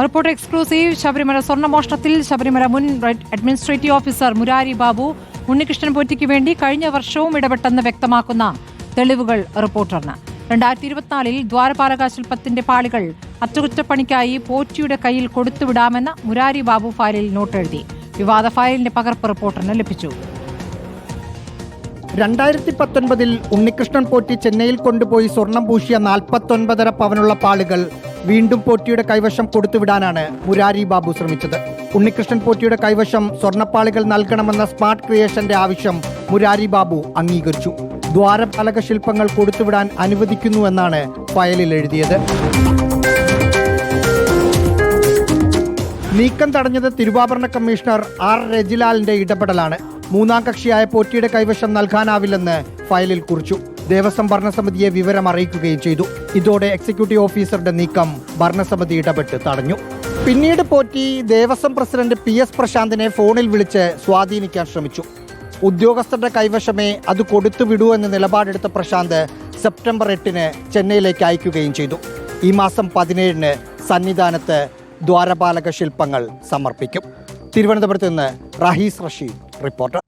Report exclusive. Sabarimala സ്വർണമോഷണത്തിൽ ശബരിമല മുൻ administrative officer Murari Babu Unnikrishnan പോറ്റിക്ക് വേണ്ടി കഴിഞ്ഞ വർഷവും ഇടപെട്ടെന്ന് വ്യക്തമാക്കുന്ന തെളിവുകൾ റിപ്പോർട്ടറിന്. രണ്ടായിരത്തി ഇരുപത്തിനാലിൽ ദ്വാരപാലക ശില്പത്തിന്റെ പാളികൾ അറ്റകുറ്റപ്പണിക്കായി പോറ്റിയുടെ കയ്യിൽ കൊടുത്തുവിടാമെന്ന് മുരാരി ബാബു ഫയലിൽ നോട്ട് നോട്ടെഴുതി. വിവാദ ഫയലിന്റെ പകർപ്പ് റിപ്പോർട്ടറിന് ലഭിച്ചു. രണ്ടായിരത്തി പത്തൊൻപതിൽ ഉണ്ണികൃഷ്ണൻ പോറ്റി ചെന്നൈയിൽ കൊണ്ടുപോയി സ്വർണം പൂശിയ നാൽപ്പത്തൊൻപതര പവനുള്ള പാളുകൾ വീണ്ടും പോറ്റിയുടെ കൈവശം കൊടുത്തുവിടാനാണ് മുരാരി ബാബു ശ്രമിച്ചത്. ഉണ്ണികൃഷ്ണൻ പോറ്റിയുടെ കൈവശം സ്വർണപ്പാളികൾ നൽകണമെന്ന സ്മാർട്ട് ക്രിയേഷന്റെ ആവശ്യം മുരാരി ബാബു അംഗീകരിച്ചു. ദ്വാരപാലക ശില്പങ്ങൾ കൊടുത്തുവിടാൻ അനുവദിക്കുന്നുവെന്നാണ് ഫയലിൽ എഴുതിയത്. നീക്കം തടഞ്ഞത് തിരുവാഭരണ കമ്മീഷണർ ആർ രജിലാലിന്റെ ഇടപെടലാണ്. മൂന്നാം കക്ഷിയായ പോറ്റിയുടെ കൈവശം നൽകാനാവില്ലെന്ന് ഫയലിൽ കുറിച്ചു. ദേവസ്വം ഭരണസമിതിയെ വിവരം അറിയിക്കുകയും ചെയ്തു. ഇതോടെ എക്സിക്യൂട്ടീവ് ഓഫീസറുടെ നീക്കം ഭരണസമിതി ഇടപെട്ട് തടഞ്ഞു. പിന്നീട് Potti Devaswom president P S പ്രശാന്തിനെ ഫോണിൽ വിളിച്ച് സ്വാധീനിക്കാൻ ശ്രമിച്ചു. ഉദ്യോഗസ്ഥരുടെ കൈവശമേ അത് കൊടുത്തു വിടൂ എന്ന നിലപാടെടുത്ത പ്രശാന്ത് സെപ്റ്റംബർ എട്ടിന് ചെന്നൈയിലേക്ക് അയക്കുകയും ചെയ്തു. ഈ മാസം പതിനേഴിന് സന്നിധാനത്ത് ദ്വാരപാലക ശില്പങ്ങൾ സമർപ്പിക്കും. തിരുവനന്തപുരത്ത് നിന്ന് റഹീസ് റഷീദ് റിപ്പോർട്ടർ.